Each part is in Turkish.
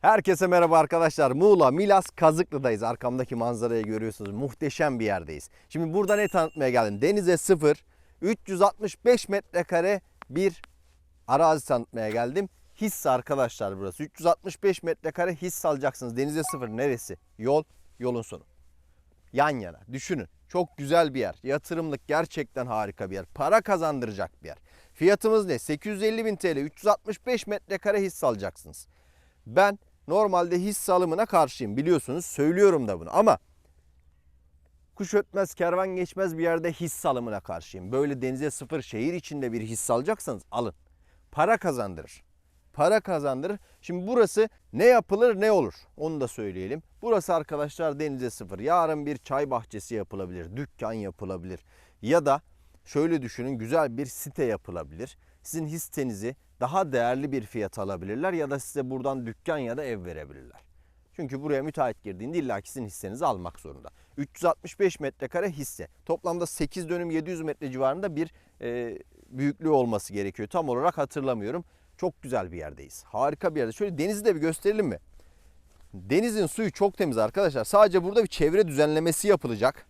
Herkese merhaba arkadaşlar. Muğla, Milas, Kazıklı'dayız. Arkamdaki manzarayı görüyorsunuz. Muhteşem bir yerdeyiz. Şimdi burada ne tanıtmaya geldim? Denize sıfır, 365 metrekare bir arazi tanıtmaya geldim. Hisse arkadaşlar burası. 365 metrekare hisse alacaksınız. Denize sıfır neresi? Yol, yolun sonu. Yan yana. Düşünün. Çok güzel bir yer. Yatırımlık gerçekten harika bir yer. Para kazandıracak bir yer. Fiyatımız ne? 850 bin TL. 365 metrekare hisse alacaksınız. Ben normalde hisse alımına karşıyım biliyorsunuz söylüyorum da bunu ama kuş ötmez kervan geçmez bir yerde hisse alımına karşıyım. Böyle denize sıfır şehir içinde bir hisse alacaksanız alın. Para kazandırır. Para kazandırır. Şimdi burası ne yapılır ne olur onu da söyleyelim. Burası arkadaşlar denize sıfır. Yarın bir çay bahçesi yapılabilir, dükkan yapılabilir ya da şöyle düşünün güzel bir site yapılabilir. Sizin hissenizi daha değerli bir fiyat alabilirler ya da size buradan dükkan ya da ev verebilirler. Çünkü buraya müteahhit girdiğinde illa sizin hissenizi almak zorunda. 365 metrekare hisse. Toplamda 8 dönüm 700 metre civarında bir e, büyüklüğü olması gerekiyor. Tam olarak hatırlamıyorum. Çok güzel bir yerdeyiz. Harika bir yerde. Şöyle denizi de bir gösterelim mi? Denizin suyu çok temiz arkadaşlar. Sadece burada bir çevre düzenlemesi yapılacak.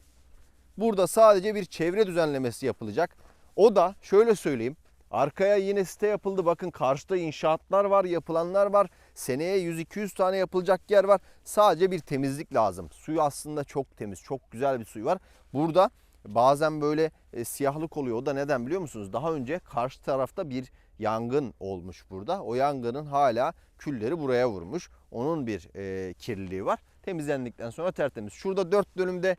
Burada sadece bir çevre düzenlemesi yapılacak. O da şöyle söyleyeyim. Arkaya yine site yapıldı. Bakın karşıda inşaatlar var, yapılanlar var. Seneye 100-200 tane yapılacak yer var. Sadece bir temizlik lazım. Suyu aslında çok temiz, çok güzel bir suyu var. Burada bazen böyle e, siyahlık oluyor. O da neden biliyor musunuz? Daha önce karşı tarafta bir yangın olmuş burada. O yangının hala külleri buraya vurmuş. Onun bir e, kirliliği var. Temizlendikten sonra tertemiz. Şurada 4 dönümde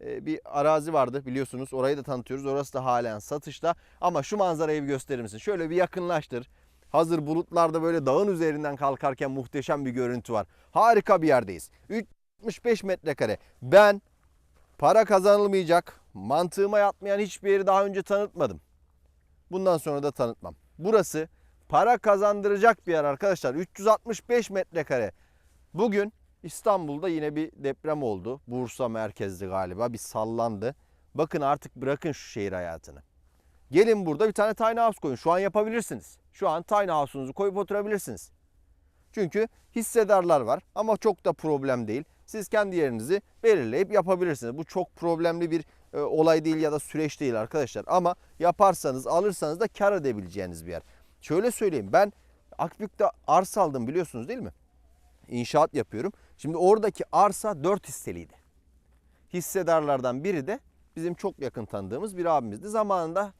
bir arazi vardı biliyorsunuz. Orayı da tanıtıyoruz. Orası da halen satışta. Ama şu manzarayı bir gösterir misin? Şöyle bir yakınlaştır. Hazır bulutlarda böyle dağın üzerinden kalkarken muhteşem bir görüntü var. Harika bir yerdeyiz. 365 metrekare. Ben para kazanılmayacak, mantığıma yatmayan hiçbir yeri daha önce tanıtmadım. Bundan sonra da tanıtmam. Burası para kazandıracak bir yer arkadaşlar. 365 metrekare. Bugün İstanbul'da yine bir deprem oldu. Bursa merkezli galiba bir sallandı. Bakın artık bırakın şu şehir hayatını. Gelin burada bir tane tiny house koyun. Şu an yapabilirsiniz. Şu an tiny house'unuzu koyup oturabilirsiniz. Çünkü hissedarlar var ama çok da problem değil. Siz kendi yerinizi belirleyip yapabilirsiniz. Bu çok problemli bir e, olay değil ya da süreç değil arkadaşlar. Ama yaparsanız alırsanız da kar edebileceğiniz bir yer. Şöyle söyleyeyim ben Akbük'te arsa aldım biliyorsunuz değil mi? İnşaat yapıyorum. Şimdi oradaki arsa 4 hisseliydi. Hissedarlardan biri de bizim çok yakın tanıdığımız bir abimizdi. Zamanında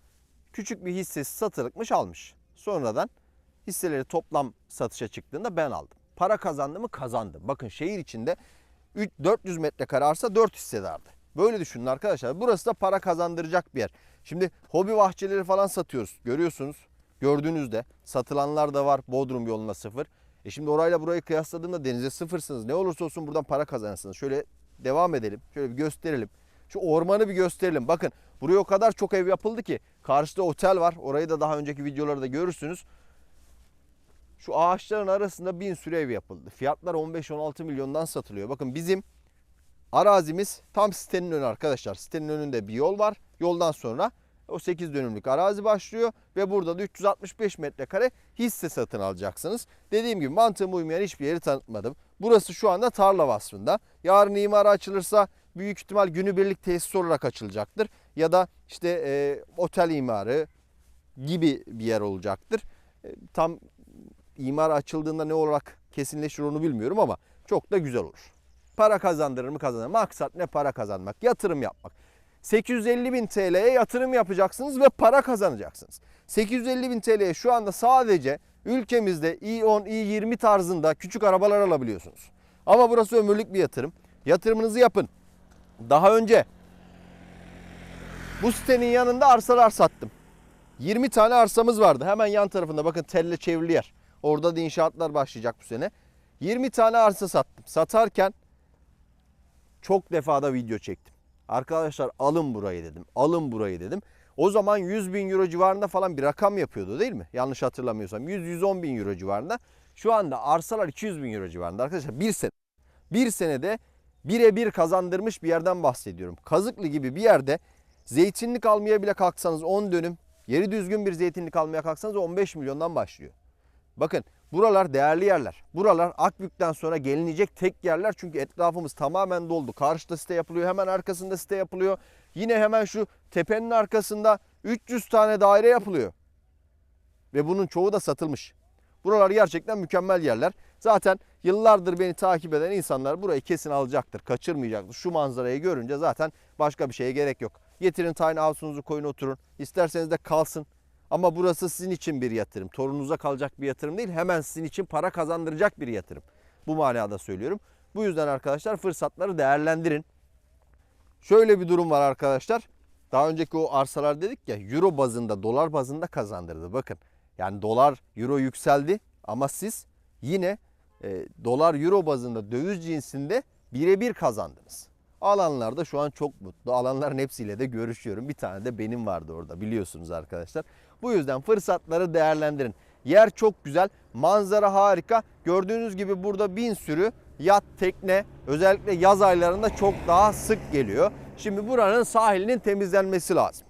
küçük bir hissesi satılıkmış almış. Sonradan hisseleri toplam satışa çıktığında ben aldım. Para kazandı mı kazandım. Bakın şehir içinde 3 400 metrekare arsa 4 hissedardı. Böyle düşünün arkadaşlar. Burası da para kazandıracak bir yer. Şimdi hobi bahçeleri falan satıyoruz. Görüyorsunuz. Gördüğünüzde satılanlar da var. Bodrum yoluna sıfır. E şimdi orayla burayı kıyasladığımda denize sıfırsınız. Ne olursa olsun buradan para kazanırsınız. Şöyle devam edelim. Şöyle bir gösterelim. Şu ormanı bir gösterelim. Bakın buraya o kadar çok ev yapıldı ki. Karşıda otel var. Orayı da daha önceki videolarda görürsünüz. Şu ağaçların arasında bin sürü ev yapıldı. Fiyatlar 15-16 milyondan satılıyor. Bakın bizim arazimiz tam sitenin önü arkadaşlar. Sitenin önünde bir yol var. Yoldan sonra o 8 dönümlük arazi başlıyor ve burada da 365 metrekare hisse satın alacaksınız. Dediğim gibi mantığıma uymayan hiçbir yeri tanıtmadım. Burası şu anda tarla vasfında. Yarın imara açılırsa büyük ihtimal günübirlik tesis olarak açılacaktır. Ya da işte e, otel imarı gibi bir yer olacaktır. E, tam imar açıldığında ne olarak kesinleşir onu bilmiyorum ama çok da güzel olur. Para kazandırır mı kazanır. Maksat ne para kazanmak, yatırım yapmak. 850 bin TL'ye yatırım yapacaksınız ve para kazanacaksınız. 850 bin TL'ye şu anda sadece ülkemizde i10, i20 tarzında küçük arabalar alabiliyorsunuz. Ama burası ömürlük bir yatırım. Yatırımınızı yapın. Daha önce bu sitenin yanında arsalar sattım. 20 tane arsamız vardı. Hemen yan tarafında bakın telle çevrili yer. Orada da inşaatlar başlayacak bu sene. 20 tane arsa sattım. Satarken çok defada video çektim. Arkadaşlar alın burayı dedim. Alın burayı dedim. O zaman 100 bin euro civarında falan bir rakam yapıyordu değil mi? Yanlış hatırlamıyorsam. 100-110 bin euro civarında. Şu anda arsalar 200 bin euro civarında. Arkadaşlar bir sene. Bir senede birebir kazandırmış bir yerden bahsediyorum. Kazıklı gibi bir yerde zeytinlik almaya bile kalksanız 10 dönüm, yeri düzgün bir zeytinlik almaya kalksanız 15 milyondan başlıyor. Bakın Buralar değerli yerler. Buralar Akbük'ten sonra gelinecek tek yerler. Çünkü etrafımız tamamen doldu. Karşıda site yapılıyor. Hemen arkasında site yapılıyor. Yine hemen şu tepenin arkasında 300 tane daire yapılıyor. Ve bunun çoğu da satılmış. Buralar gerçekten mükemmel yerler. Zaten yıllardır beni takip eden insanlar burayı kesin alacaktır, kaçırmayacaktır. Şu manzarayı görünce zaten başka bir şeye gerek yok. Getirin tiny house'unuzu koyun oturun. İsterseniz de kalsın. Ama burası sizin için bir yatırım. Torununuza kalacak bir yatırım değil. Hemen sizin için para kazandıracak bir yatırım. Bu manada söylüyorum. Bu yüzden arkadaşlar fırsatları değerlendirin. Şöyle bir durum var arkadaşlar. Daha önceki o arsalar dedik ya euro bazında, dolar bazında kazandırdı. Bakın yani dolar, euro yükseldi ama siz yine e, dolar, euro bazında döviz cinsinde birebir kazandınız. Alanlar da şu an çok mutlu. Alanların hepsiyle de görüşüyorum. Bir tane de benim vardı orada biliyorsunuz arkadaşlar. Bu yüzden fırsatları değerlendirin. Yer çok güzel, manzara harika. Gördüğünüz gibi burada bin sürü yat, tekne özellikle yaz aylarında çok daha sık geliyor. Şimdi buranın sahilinin temizlenmesi lazım.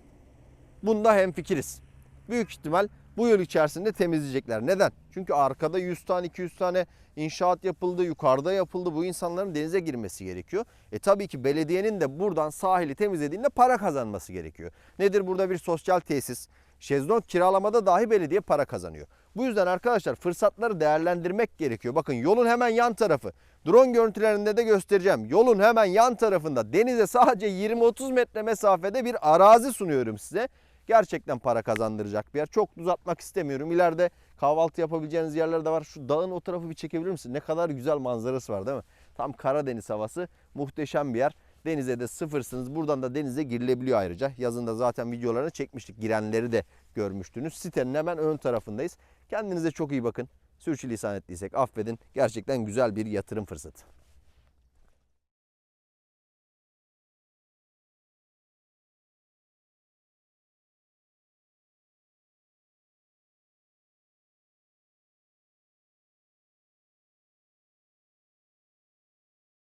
Bunda hemfikiriz. Büyük ihtimal bu yıl içerisinde temizleyecekler. Neden? Çünkü arkada 100 tane 200 tane inşaat yapıldı, yukarıda yapıldı. Bu insanların denize girmesi gerekiyor. E tabii ki belediyenin de buradan sahili temizlediğinde para kazanması gerekiyor. Nedir burada bir sosyal tesis? Şezlong kiralamada dahi belediye para kazanıyor. Bu yüzden arkadaşlar fırsatları değerlendirmek gerekiyor. Bakın yolun hemen yan tarafı. Drone görüntülerinde de göstereceğim. Yolun hemen yan tarafında denize sadece 20-30 metre mesafede bir arazi sunuyorum size. Gerçekten para kazandıracak bir yer. Çok uzatmak istemiyorum. İleride kahvaltı yapabileceğiniz yerler de var. Şu dağın o tarafı bir çekebilir misin? Ne kadar güzel manzarası var değil mi? Tam Karadeniz havası. Muhteşem bir yer. Denize de sıfırsınız. Buradan da denize girilebiliyor ayrıca. Yazında zaten videolarını çekmiştik. Girenleri de görmüştünüz. Sitenin hemen ön tarafındayız. Kendinize çok iyi bakın. Sürçülisan ettiysek affedin. Gerçekten güzel bir yatırım fırsatı.